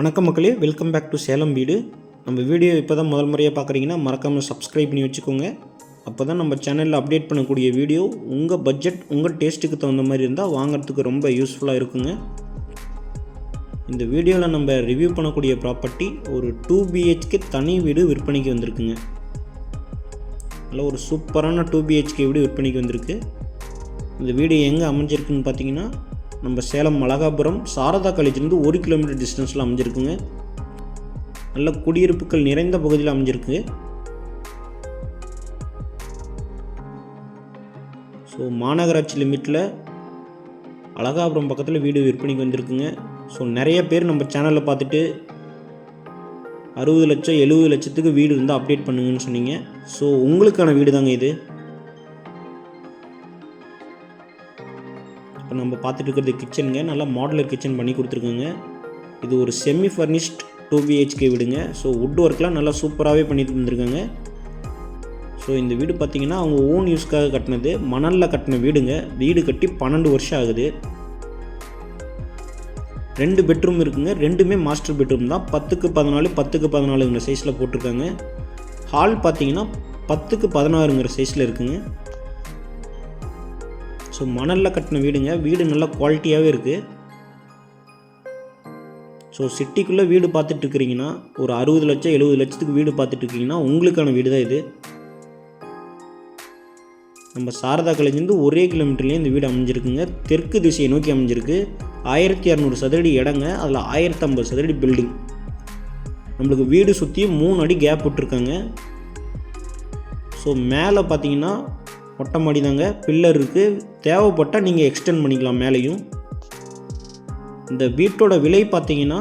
வணக்கம் மக்களே welcome back to Salem வீடு. நம்ம வீடியோ இப்போ தான் முதல் முறையாக பார்க்குறீங்கன்னா மறக்காமல் சப்ஸ்கிரைப் பண்ணி வச்சுக்கோங்க. அப்போ தான் நம்ம சேனலில் அப்டேட் பண்ணக்கூடிய வீடியோ உங்கள் பட்ஜெட் உங்கள் டேஸ்ட்டுக்கு தகுந்த மாதிரி இருந்தால் வாங்குறதுக்கு ரொம்ப யூஸ்ஃபுல்லாக இருக்குங்க. இந்த வீடியோவில் நம்ம ரிவ்யூ பண்ணக்கூடிய ப்ராப்பர்ட்டி ஒரு டூ பிஹெச்கே தனி வீடு விற்பனைக்கு வந்திருக்குங்க. நல்ல ஒரு சூப்பரான டூ பிஹெச்கே வீடு விற்பனைக்கு வந்திருக்கு. இந்த வீடு எங்கே அமைஞ்சிருக்குன்னு பார்த்தீங்கன்னா நம்ம சேலம் மலகாபுரம் சாரதா காலேஜ்லேருந்து ஒரு கிலோமீட்டர் டிஸ்டன்ஸில் அமைஞ்சிருக்குங்க. நல்ல குடியிருப்புகள் நிறைந்த பகுதியில் அமைஞ்சிருக்கு. ஸோ மாநகராட்சி லிமிட்டில் அழகாபுரம் பக்கத்தில் வீடு விற்பனைக்கு வந்திருக்குங்க. ஸோ நிறைய பேர் நம்ம சேனலில் பார்த்துட்டு அறுபது லட்சம் எழுபது லட்சத்துக்கு வீடு இருந்தால் அப்டேட் பண்ணுங்கன்னு சொன்னீங்க. ஸோ உங்களுக்கான வீடு தாங்க இது? இப்போ நம்ம பார்த்துட்டு இருக்கிறது கிச்சனுங்க நல்லா மாடலர் கிச்சன் பண்ணி கொடுத்துருக்குங்க. இது ஒரு செமி ஃபர்னிஷ்ட் டூ பிஹெச்கே வீடுங்க. ஸோ வுட் ஒர்க்லாம் நல்லா சூப்பராகவே பண்ணி தந்துருக்காங்க. ஸோ இந்த வீடு பார்த்திங்கன்னா அவங்க ஓன் யூஸ்க்காக கட்டினது. மணலில் கட்டின வீடுங்க. வீடு கட்டி பன்னெண்டு வருஷம் ஆகுது. ரெண்டு பெட்ரூம் இருக்குங்க. ரெண்டுமே மாஸ்டர் பெட்ரூம் தான். பத்துக்கு பதினாலு பத்துக்கு பதினாலுங்கிற சைஸில் போட்டிருக்காங்க. ஹால் பார்த்தீங்கன்னா பத்துக்கு பதினாறுங்கிற சைஸில் இருக்குங்க. ஸோ மணலில் கட்டின வீடுங்க. வீடு நல்லா குவாலிட்டியாகவே இருக்குது ஸோ சிட்டிக்குள்ளே வீடு பார்த்துட்டு இருக்கிறீங்கன்னா ஒரு அறுபது லட்சம் எழுபது லட்சத்துக்கு வீடு பார்த்துட்டு இருக்கீங்கன்னா உங்களுக்கான வீடு தான் இது. நம்ம சாரதா காலேஜ்லேருந்து ஒரே கிலோமீட்டர்லேயே இந்த வீடு அமைஞ்சிருக்குங்க. தெற்கு திசையை நோக்கி அமைஞ்சிருக்கு. ஆயிரத்தி இரநூறு சதுரடி இடங்க. அதில் ஆயிரத்தம்பது சதுரடி பில்டிங் நம்மளுக்கு வீடு சுற்றி மூணு அடி கேப் விட்டுருக்காங்க. ஸோ மேலே பார்த்தீங்கன்னா மொட்டை மாடி தாங்க பில்லர் இருக்குது தேவைப்பட்டால் நீங்கள் எக்ஸ்டெண்ட் பண்ணிக்கலாம் மேலேயும். இந்த வீட்டோட விலை பார்த்தீங்கன்னா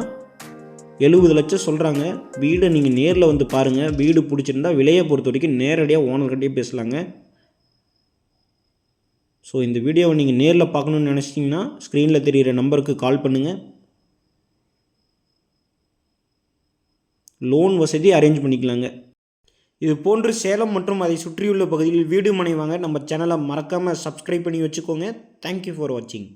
எழுபது லட்சம் சொல்கிறாங்க வீடை நீங்கள் நேரில் வந்து பாருங்கள் வீடு பிடிச்சிருந்தா விலையை பொறுத்த வரைக்கும் நேரடியாக ஓனர்கிட்டயே பேசலாங்க. ஸோ இந்த வீடியோவை நீங்கள் நேரில் பார்க்கணுன்னு நினச்சிட்டிங்கன்னா ஸ்க்ரீனில் தெரிகிற நம்பருக்கு கால் பண்ணுங்கள் லோன் வசதி அரேஞ்ச் பண்ணிக்கலாங்க. இது போன்று சேலம் மற்றும் அதை சுற்றியுள்ள பகுதியில் வீடு மனை வாங்க நம்ம சேனலை மறக்காமல் சப்ஸ்கிரைப் பண்ணி வச்சுக்கோங்க. தேங்க்யூ ஃபார் வாட்சிங்